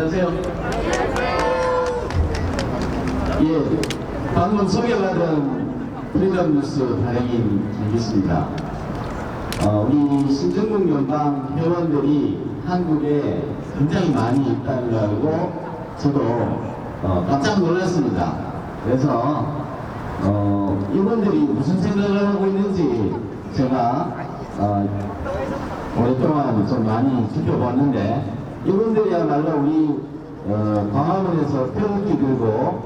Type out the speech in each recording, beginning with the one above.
안녕하세요. 예, 방금 소개받은 프리덤 뉴스 발행인 장기수입니다. 어, 우리 신정국 연방 회원들이 한국에 굉장히 많이 있다는 걸 알고 저도 어, 깜짝 놀랐습니다. 그래서 어, 이분들이 무슨 생각을 하고 있는지 제가 어, 오랫동안 좀 많이 지켜봤는데 이분들이야말로 우리 어, 광화문에서 태극기 들고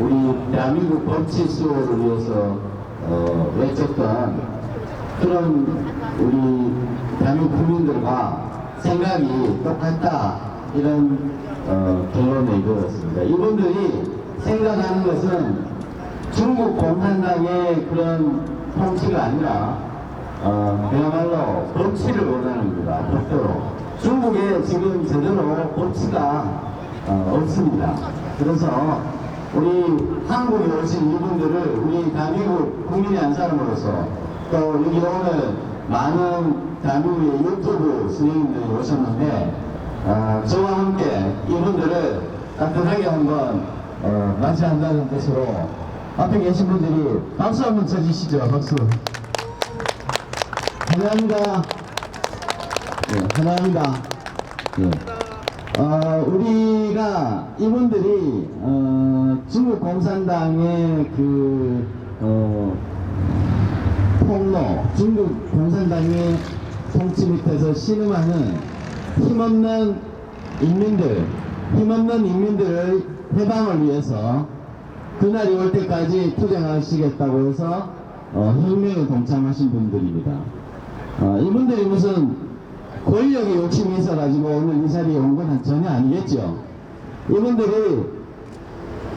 우리 대한민국 법치 수호를 위해서 어, 외쳤던 그런 우리 대한민국 국민들과 생각이 똑같다 이런 어, 결론에 이르렀습니다. 이분들이 생각하는 것은 중국 공산당의 그런 통치가 아니라 어, 그야말로 법치를 원하는 겁니다. 법대로. 중국에 지금 제대로 법치가 어, 없습니다. 그래서 우리 한국에 오신 이분들을 우리 대한민국 국민이 한 사람으로서 또 여기 오늘 많은 대한민국의 유튜브 선생님들이 오셨는데 어, 저와 함께 이분들을 따뜻하게 한번 어, 맞이한다는 뜻으로 앞에 계신 분들이 박수 한번 쳐주시죠. 박수. 환영합니다. 예, 환영합니다. 예. 어, 우리가 이분들이 어, 중국 공산당의 그 어, 폭로, 중국 공산당의 통치 밑에서 신음하는 힘없는 인민들, 힘없는 인민들의 해방을 위해서 그날이 올 때까지 투쟁하시겠다고 해서 어, 혁명에 동참하신 분들입니다. 어, 이분들이 무슨 권력의 욕심이 있어가지고 오늘 이 자리에 온 건 전혀 아니겠죠. 이분들이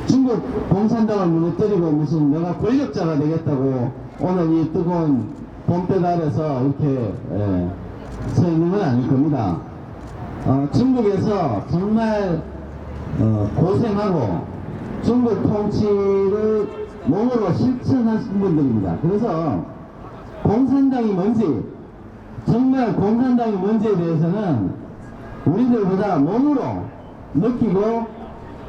중국 공산당을 무너뜨리고 무슨 내가 권력자가 되겠다고 오늘 이 뜨거운 봄볕 아래서 이렇게 예, 서 있는 건 아닐 겁니다. 어, 중국에서 정말 어, 고생하고 중국 통치를 몸으로 실천하신 분들입니다. 그래서 공산당이 뭔지 정말 공산당이 뭔지에 대해서는 우리들보다 몸으로 느끼고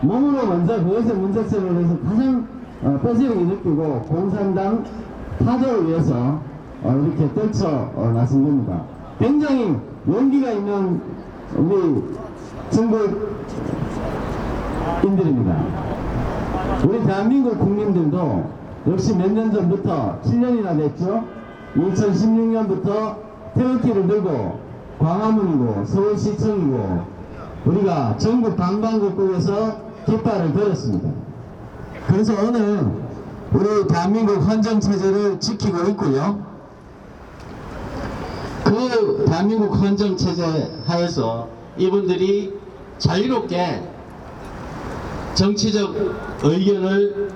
몸으로 먼저 그것의 문제점에 대해서 가장 어, 뼈저리게 느끼고 공산당 타도를 위해서 어, 이렇게 떨쳐 어, 나선 겁니다. 굉장히 용기가 있는 우리 중국인들입니다. 우리 대한민국 국민들도 역시 몇 년 전부터 7년이나 됐죠. 2016년부터 태극기를 들고 광화문이고 서울시청이고 우리가 전국 방방곡곡에서 깃발을 들었습니다. 그래서 오늘 우리 대한민국 헌정체제를 지키고 있고요. 그 대한민국 헌정체제 하에서 이분들이 자유롭게 정치적 의견을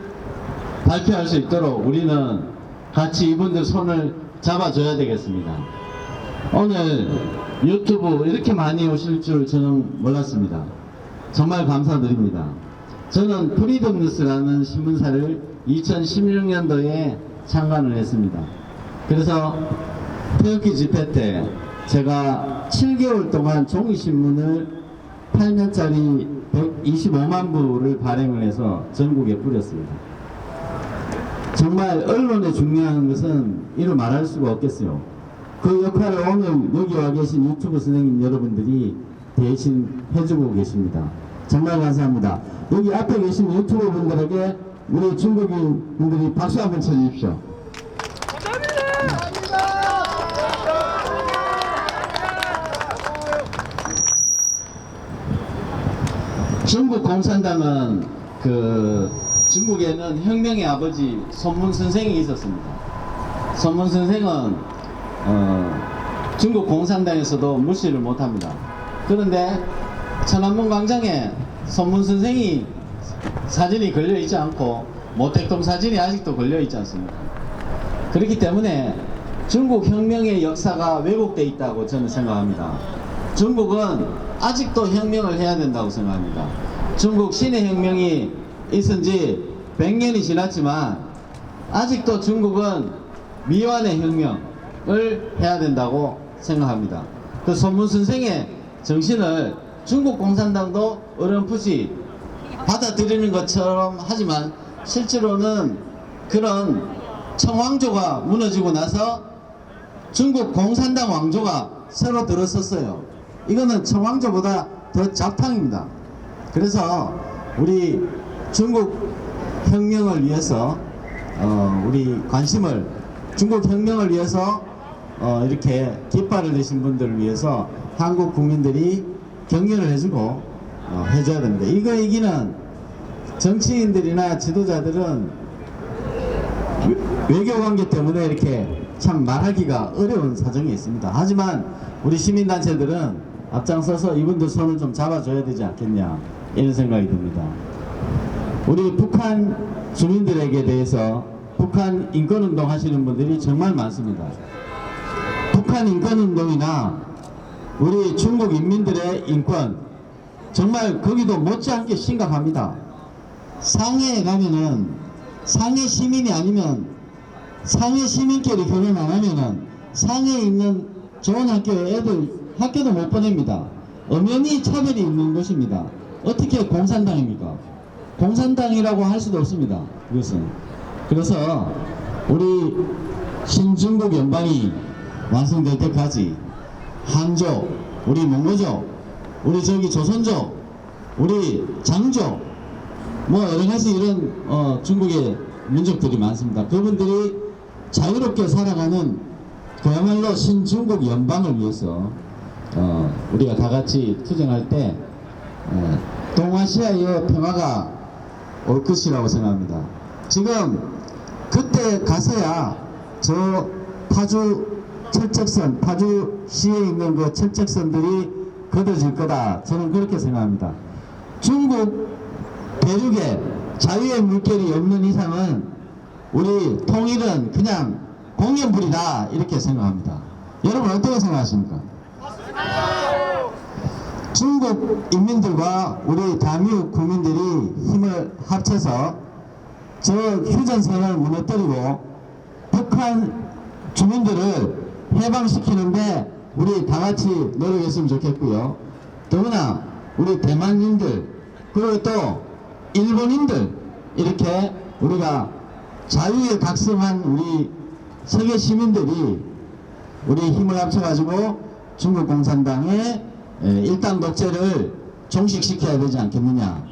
발표할 수 있도록 우리는 같이 이분들 손을 잡아줘야 되겠습니다. 오늘 유튜브 이렇게 많이 오실 줄 저는 몰랐습니다. 정말 감사드립니다. 저는 프리덤 뉴스라는 신문사를 2016년도에 창간을 했습니다. 그래서 태극기 집회 때 제가 7개월 동안 종이신문을 8년짜리 125만 부를 발행을 해서 전국에 뿌렸습니다. 정말 언론의 중요한 것은 이루 말할 수가 없겠어요. 그 역할을 오늘 여기 와 계신 유튜브 선생님 여러분들이 대신 해주고 계십니다. 정말 감사합니다. 여기 앞에 계신 유튜브 분들에게 우리 중국인 분들이 박수 한번 쳐주십시오. 중국 공산당은 그 중국에는 혁명의 아버지 손문 선생이 있었습니다. 손문 선생은 어, 중국 공산당에서도 무시를 못합니다. 그런데 천안문 광장에 손문 선생이 사진이 걸려 있지 않고 모택동 사진이 아직도 걸려 있지 않습니까? 그렇기 때문에 중국 혁명의 역사가 왜곡돼 있다고 저는 생각합니다. 중국은 아직도 혁명을 해야 된다고 생각합니다. 중국 신의 혁명이 있은 지 100년이 지났지만 아직도 중국은 미완의 혁명 을 해야 된다고 생각합니다. 그 손문 선생의 정신을 중국 공산당도 어렴풋이 받아들이는 것처럼 하지만 실제로는 그런 청왕조가 무너지고 나서 중국 공산당 왕조가 새로 들어섰어요. 이거는 청왕조보다 더 잡탕입니다. 그래서 우리 중국 혁명을 위해서 어, 우리 관심을 중국 혁명을 위해서 어, 이렇게 깃발을 내신 분들을 위해서 한국 국민들이 격려를 해주고 어, 해줘야 됩니다. 이거 얘기는 정치인들이나 지도자들은 외- 외교 관계 때문에 이렇게 참 말하기가 어려운 사정이 있습니다. 하지만 우리 시민단체들은 앞장서서 이분들 손을 좀 잡아줘야 되지 않겠냐 이런 생각이 듭니다. 우리 북한 주민들에게 대해서 북한 인권운동 하시는 분들이 정말 많습니다. 북한 인권운동이나 우리 중국 인민들의 인권 정말 거기도 못지않게 심각합니다. 상해에 가면은 상해 시민이 아니면 상해 시민끼리 결혼 안 하면은 상해에 있는 좋은 학교에 애들 학교도 못 보냅니다. 엄연히 차별이 있는 것입니다. 어떻게 공산당입니까? 공산당이라고 할 수도 없습니다. 그것은. 그래서 우리 신중국 연방이 완성될 때까지 한조, 우리 몽고조, 우리 저기 조선조, 우리 장조, 뭐 여러 가지 이런 어, 중국의 민족들이 많습니다. 그분들이 자유롭게 살아가는 그야말로 신중국 연방을 위해서 어, 우리가 다 같이 투쟁할 때 어, 동아시아의 평화가 올 것이라고 생각합니다. 지금 그때 가서야 저 파주 철책선, 파주시에 있는 그 철책선들이 걷어질 거다. 저는 그렇게 생각합니다. 중국 대륙에 자유의 물결이 없는 이상은 우리 통일은 그냥 공연불이다 이렇게 생각합니다. 여러분 어떻게 생각하십니까? 중국 인민들과 우리 대한민국 국민들이 힘을 합쳐서 저 휴전선을 무너뜨리고 북한 주민들을 해방시키는데 우리 다 같이 노력했으면 좋겠고요. 더구나 우리 대만인들 그리고 또 일본인들 이렇게 우리가 자유에 각성한 우리 세계 시민들이 우리 힘을 합쳐가지고 중국 공산당의 에, 일당 독재를 종식시켜야 되지 않겠느냐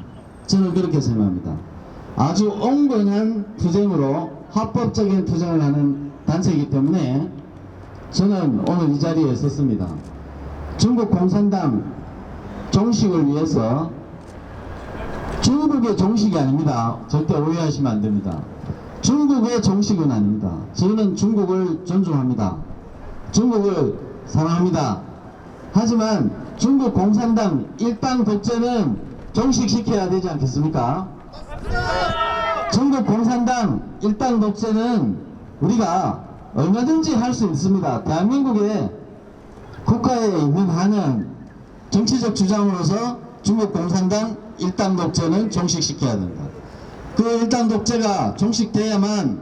저는 그렇게 생각합니다. 아주 온건한 투쟁으로 합법적인 투쟁을 하는 단체이기 때문에 저는 오늘 이 자리에 섰습니다. 중국 공산당 종식을 위해서 중국의 종식이 아닙니다. 절대 오해하시면 안 됩니다. 중국의 종식은 아닙니다. 저는 중국을 존중합니다. 중국을 사랑합니다. 하지만 중국 공산당 일당 독재는 종식시켜야 되지 않겠습니까? 중국 공산당 일당 독재는 우리가 얼마든지 할 수 있습니다. 대한민국의 국가에 있는 한은 정치적 주장으로서 중국 공산당 일당 독재는 종식시켜야 된다. 그 일당 독재가 종식돼야만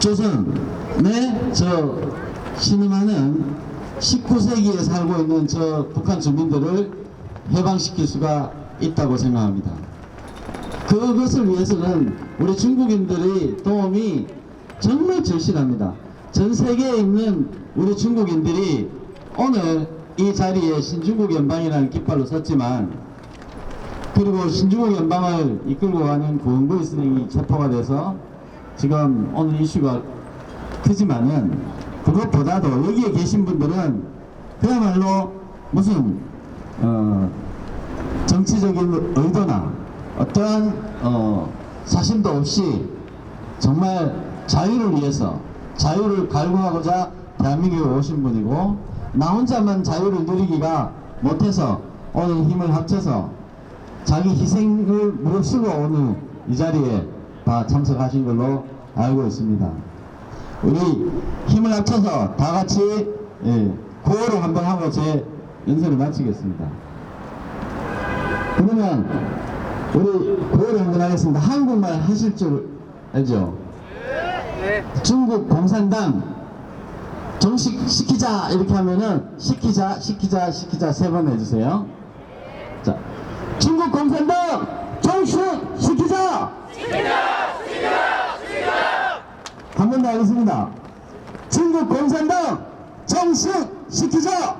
북조선의 저 신음하는 19세기에 살고 있는 저 북한 주민들을 해방시킬 수가 있다고 생각합니다. 그것을 위해서는 우리 중국인들의 도움이 정말 절실합니다. 전 세계에 있는 우리 중국인들이 오늘 이 자리에 신중국 연방이라는 깃발로 섰지만 그리고 신중국 연방을 이끌고 가는 고은구이 선생이 체포가 돼서 지금 오늘 이슈가 크지만은 그것보다도 여기에 계신 분들은 그야말로 무슨 어 정치적인 의도나 어떠한 어 사심도 없이 정말 자유를 위해서 자유를 갈구하고자 대한민국에 오신 분이고 나 혼자만 자유를 누리기가 못해서 오늘 힘을 합쳐서 자기 희생을 무릅쓰고 오늘 이 자리에 다 참석하신 걸로 알고 있습니다. 우리 힘을 합쳐서 다 같이 예, 구호를 한번 하고 제 연설을 마치겠습니다. 그러면 우리 구호를 한번 하겠습니다. 한국말 하실 줄 알죠? 중국 공산당 정식 시키자 이렇게 하면은 시키자 시키자 시키자 세 번 해주세요. 자 중국 공산당 정식 시키자! 한번 더 하겠습니다. 중국 공산당 정식 시키자!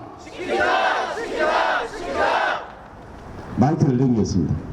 마이크를 넘기겠습니다